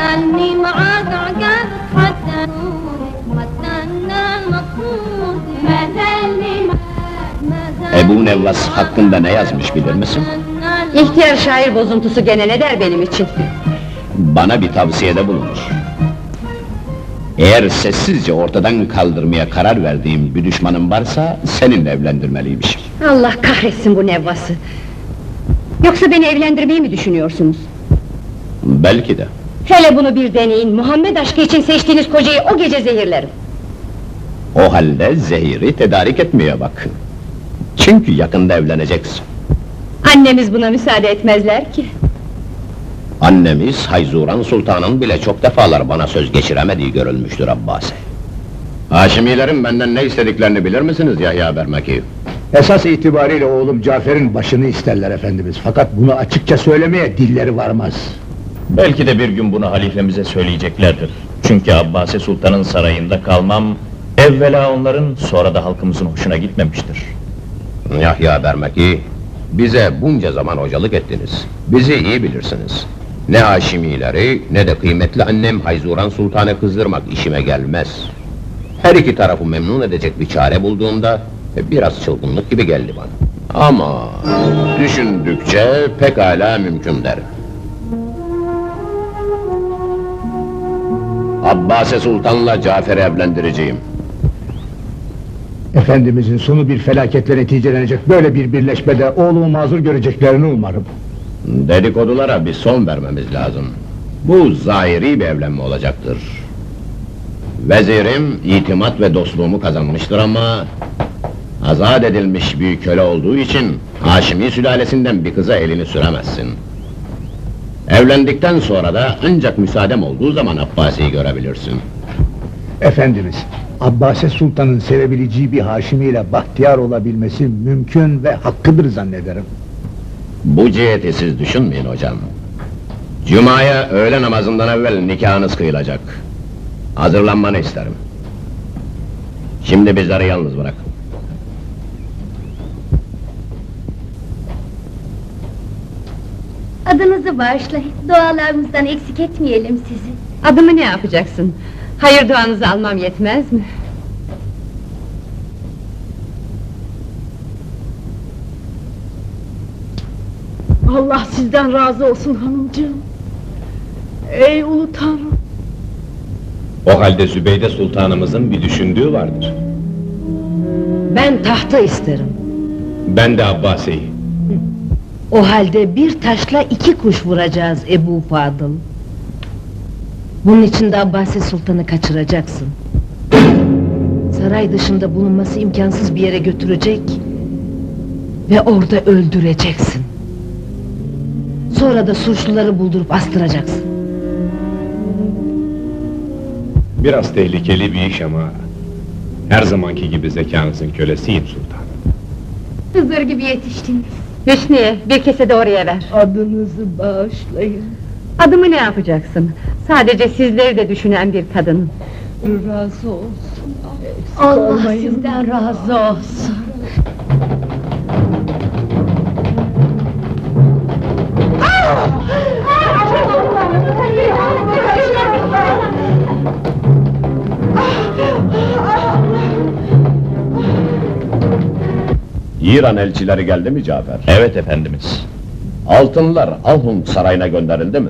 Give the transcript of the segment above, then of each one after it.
خلني معاك عقاب حتى واتمنى المقصود ما زالني معاك ما زالني Ebu Nevvas hakkında ne yazmış bilir misin? İhtiyar şair bozuntusu gene ne der benim için? Bana bir tavsiyede bulunur. Eğer sessizce ortadan kaldırmaya karar verdiğim bir düşmanım varsa seninle evlendirmeliymişim. Allah kahretsin bu nevvası! Yoksa beni evlendirmeyi mi düşünüyorsunuz? Belki de. Hele bunu bir deneyin, Muhammed aşkı için seçtiğiniz kocayı o gece zehirlerim. O halde zehiri tedarik etmeye bak. Çünkü yakında evleneceksin. Annemiz buna müsaade etmezler ki. Annemiz Hayzuran Sultan'ın bile çok defalar bana söz geçiremediği görülmüştür Abbasi. Haşimilerin benden ne istediklerini bilir misiniz Yahya Bermeki? Esas itibariyle oğlum Cafer'in başını isterler efendimiz. Fakat bunu açıkça söylemeye dilleri varmaz. Belki de bir gün bunu halifemize söyleyeceklerdir. Çünkü Abbasi Sultan'ın sarayında kalmam, evvela onların, sonra da halkımızın hoşuna gitmemiştir. Yahya Bermeki, bize bunca zaman hocalık ettiniz. Bizi iyi bilirsiniz. Ne Haşimileri ne de kıymetli annem Hayzuran Sultan'ı kızdırmak işime gelmez. Her iki tarafı memnun edecek bir çare bulduğumda biraz çılgınlık gibi geldi bana. Ama düşündükçe pekala mümkün derim. Abbasi Sultan'la Cafer'i evlendireceğim. Efendimizin sonu bir felaketle neticelenecek böyle bir birleşmede oğlumu mazur göreceklerini umarım. Dedikodulara bir son vermemiz lazım. Bu zahiri bir evlenme olacaktır. Vezirim itimat ve dostluğumu kazanmıştır ama... ...azat edilmiş bir köle olduğu için... ...Haşimi sülalesinden bir kıza elini süremezsin. Evlendikten sonra da ancak müsaadem olduğu zaman Abbasi'yi görebilirsin. Efendimiz, Abbase Sultan'ın sevebileceği bir haşimiyle bahtiyar olabilmesi mümkün ve hakkıdır zannederim. Bu ciheti siz düşünmeyin hocam. Cuma'ya öğle namazından evvel nikahınız kıyılacak. Hazırlanmanı isterim. Şimdi bizleri yalnız bırak. Adınızı bağışlayın, dualarımızdan eksik etmeyelim sizi. Adımı ne yapacaksın? Hayır duanızı almam yetmez mi? Allah sizden razı olsun hanımcığım. Ey ulu tanrım. O halde Zübeyde Sultanımızın bir düşündüğü vardır. Ben tahtı isterim. Ben de Abbasi'yi. O halde bir taşla iki kuş vuracağız Ebu Fadıl. Bunun için de Abbasi Sultan'ı kaçıracaksın. Saray dışında bulunması imkansız bir yere götürecek ve orada öldüreceksin. Sonra da suçluları buldurup astıracaksın. Biraz tehlikeli bir iş ama... ...her zamanki gibi zekanızın kölesiyim sultanım. Hızır gibi yetiştiniz. Hüsniye, bir kese de oraya ver. Adınızı bağışlayın. Adımı ne yapacaksın? Sadece sizleri de düşünen bir kadın. Razı olsun. Allah sizden razı olsun. İran elçileri geldi mi Cafer? Evet efendimiz. Altınlar Alhun sarayına gönderildi mi?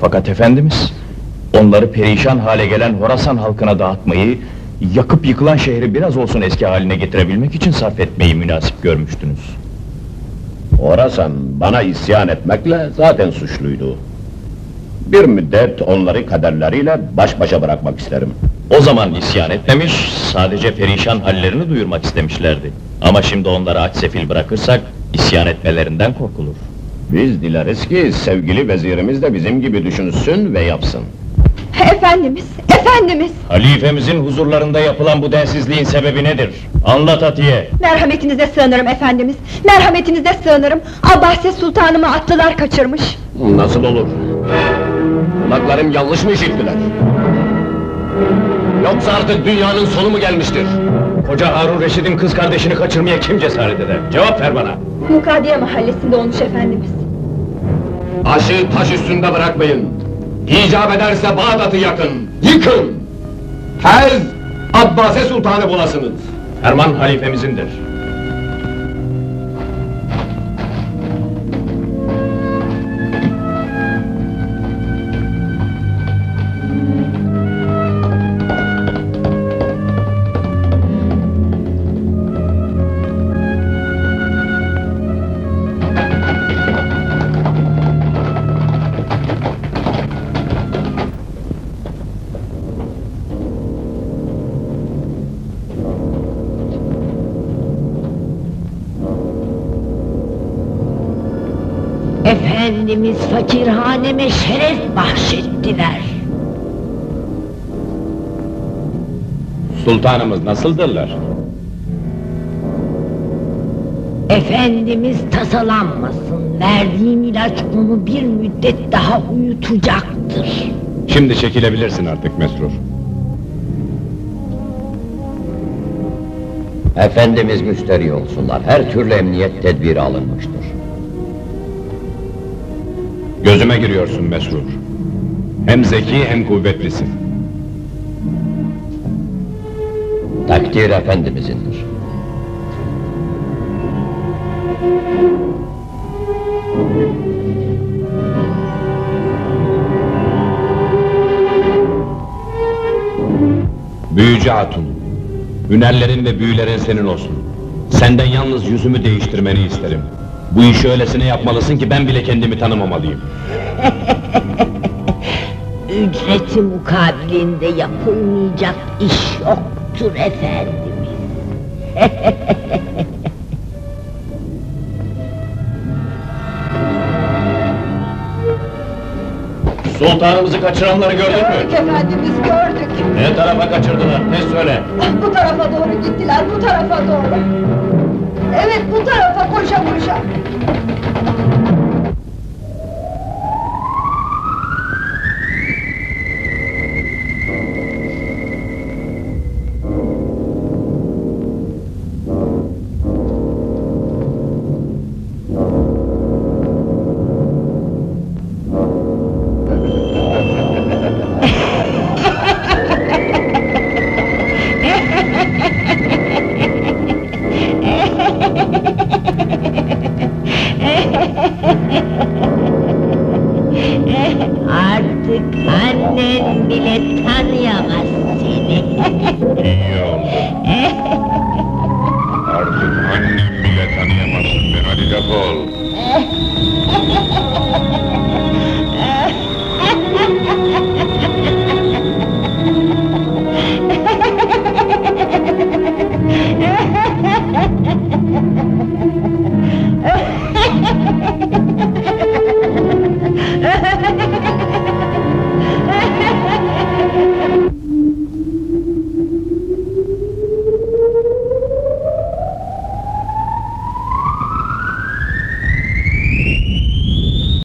Fakat efendimiz, onları perişan hale gelen Horasan halkına dağıtmayı, yakıp yıkılan şehri biraz olsun eski haline getirebilmek için sarf etmeyi münasip görmüştünüz. Orasan bana isyan etmekle zaten suçluydu. Bir müddet onları kaderleriyle baş başa bırakmak isterim. O zaman isyan etmemiş, sadece perişan hallerini duyurmak istemişlerdi. Ama şimdi onları aç sefil bırakırsak, isyan etmelerinden korkulur. Biz dileriz ki sevgili vezirimiz de bizim gibi düşünsün ve yapsın. Efendimiz, efendimiz! Halifemizin huzurlarında yapılan bu densizliğin sebebi nedir? Anlat Atiye! Merhametinize sığınırım efendimiz, merhametinize sığınırım. Abbasi sultanımı atlılar kaçırmış. Nasıl olur? Kulaklarım yanlış mı işittiler? Yoksa artık dünyanın sonu mu gelmiştir? Koca Harun Reşit'in kız kardeşini kaçırmaya kim cesaret eder? Cevap ver bana! Mukadiye mahallesinde olmuş efendimiz. Taşı taş üstünde bırakmayın. İcap ederse Bağdat'ı yakın, yıkın! Tez Abbase Sultan'ı bulasınız. Ferman halifemizindir. Efendimiz fakirhaneme şeref bahşettiler. Sultanımız nasıldırlar? Efendimiz tasalanmasın, verdiğim ilaç onu bir müddet daha uyutacaktır. Şimdi çekilebilirsin artık Mesrur. Efendimiz müsterih olsunlar. Her türlü emniyet tedbiri alınmıştır. Gözüme giriyorsun Mesrur. Hem zeki hem kuvvetlisin. Takdir Efendimizindir. Büyücü Hatun. Hünerlerin ve büyülerin senin olsun. Senden yalnız yüzümü değiştirmeni isterim. Bu işi öylesine yapmalısın ki ben bile kendimi tanımamalıyım. Ücreti mukabilinde yapılmayacak iş yoktur efendimiz. Sultanımızı kaçıranları gördün mü? efendimiz gördük. Ne tarafa kaçırdılar? Ne söyle? Bu tarafa doğru gittiler, bu tarafa doğru. Evet, bu tarafa koşa Artık annen bile tanıyamaz seni.